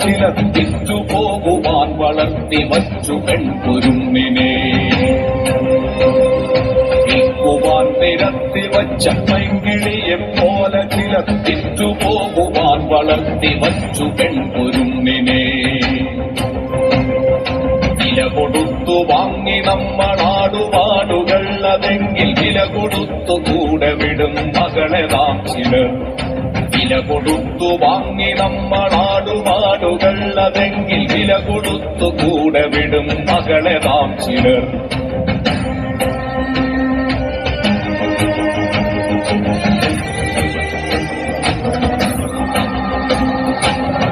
ചിലത്തിച്ചു പോകുവാൻ വളർത്തി വച്ചു പെൺകുരുമ്മിനെ വിൽക്കുവാൻ നിരത്തി വച്ച പൈങ്കിളിയെ പോലെ ചിലത്തിച്ചു പോകുവാൻ വളർത്തി വച്ചു പെൺകുരുമ്മിനെ വില കൊടുത്തു വാങ്ങി നമ്മളാടുപാടുകൾ അതെങ്കിൽ വില കൊടുത്തു കൂടെ വിടും മകളെ നാം ചിലർ. വില കൊടുത്തു വാങ്ങി നമ്മളാടുപാടുകൾ അതെങ്കിൽ വില കൊടുത്തു കൂടെ വിടും മകളെ നാം ചിലർ.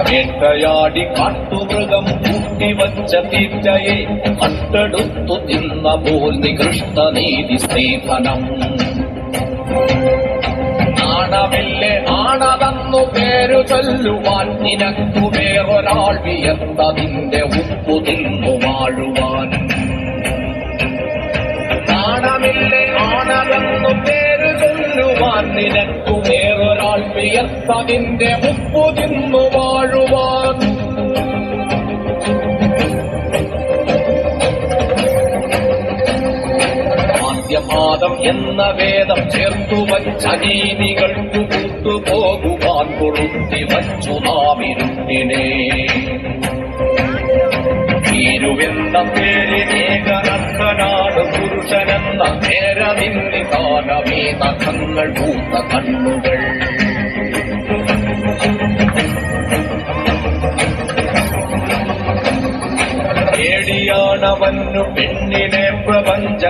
വേട്ടയാടി കാട്ടുമൃഗം കൂട്ടിവച്ച തീറ്റയെ കട്ടെടുത്തു തിന്ന പോൽ നികൃഷ്ട നീതി നാണമില്ലേ ആണതന്നു പേരു ചൊല്ലുവാൻ നിനക്കു വേറൊരാൾ വിയർത്തതിന്റെ ഉപ്പു തിന്നു വാഴുവാൻ. നാണമില്ലേ ആണതെന്നു പേരു ചൊല്ലുവാൻ നിനക്കു വേറൊരാൾ വിയർത്തതിന്റെ ഉപ്പു തിന്നു വാഴുവാൻ. ആദ്യപാദം എന്ന വേദം ചേർത്തു വച്ച നീതികൾക്കു കൂട്ടുപോകുവാൻ കൊളുത്തി വച്ചു നാമിരുട്ടിനെ തീരുവെന്ന പേരിനേകനർഹനാണ് പുരുഷനെന്ന നേരനിന്നി താനമേ നഖങ്ങൾ പൂത്ത കണ്ണുകൾ. പേടിയാണവന്നു പെണ്ണിനെ പ്രപഞ്ച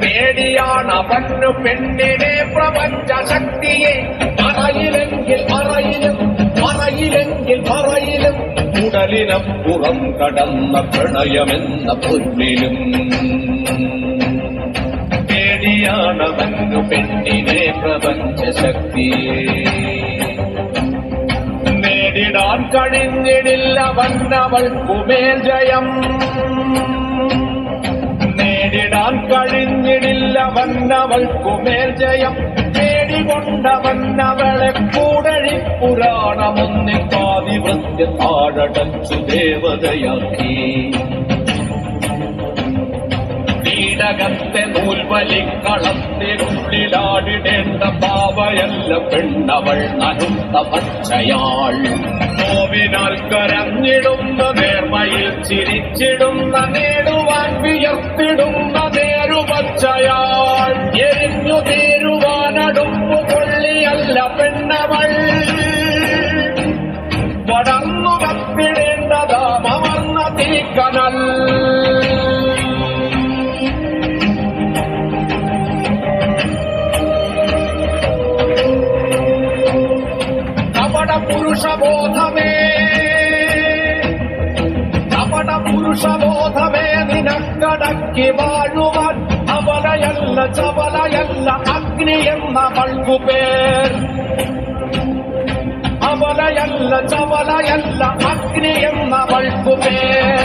പേടിയാണ് പേടിയാണവന്നു പെണ്ണിനെ പ്രപഞ്ചശക്തിയെ. പറയിലെങ്കിൽ പറയിലും പറയിലെങ്കിൽ പറയിലും ഉടലിനപ്പുറം കടന്ന പ്രണയമെന്ന പൊന്നിലും. പേടിയാണവന്നു പെണ്ണിനെ പ്രപഞ്ച നേടിടാൻ കഴിഞ്ഞിടില്ല വന്നവൾക്കുമേൽ ജയം നേടിടാൻ കഴിഞ്ഞിടില്ല വന്നവൾക്കുമേൽ ജയം നേടികൊണ്ട വന്നവളെ കൂടഴി പുരാണമൊന്നിൽ പാതിവൃത്യ താഴടച്ചു ദേവതയാക്കി. കീടകത്തെ നൂൽവലിക്കളത്തിനുള്ളിലാടിടേണ്ട പാവയല്ല പെണ്ണവൾ നനുത്ത പച്ചയാൾ നോവിനാൽ കരഞ്ഞിടുന്ന നേർമയിൽ ചിരിച്ചിടുന്ന നേടുവാൻ വിയർത്തിടുന്ന നേരുപച്ചയാൾ എരിഞ്ഞു തീരുവാനടുപ്പു കൊള്ളിയല്ല പെണ്ണവൾ. പടർന്നു കത്തിടേണ്ടതാമർന്ന തീക്കനൽ. കപട ಎಲ್ಲ ಚಬಲ ಎಲ್ಲ ಅಗ್ನಿ ಎಂಬ ಬಳ್ಕು ಬೇರ್ ಅವಲ ಎಲ್ಲ ಚಬಲ ಎಲ್ಲ ಅಗ್ನಿ ಎಂಬ ಬಳ್ಕು ಬೇರ್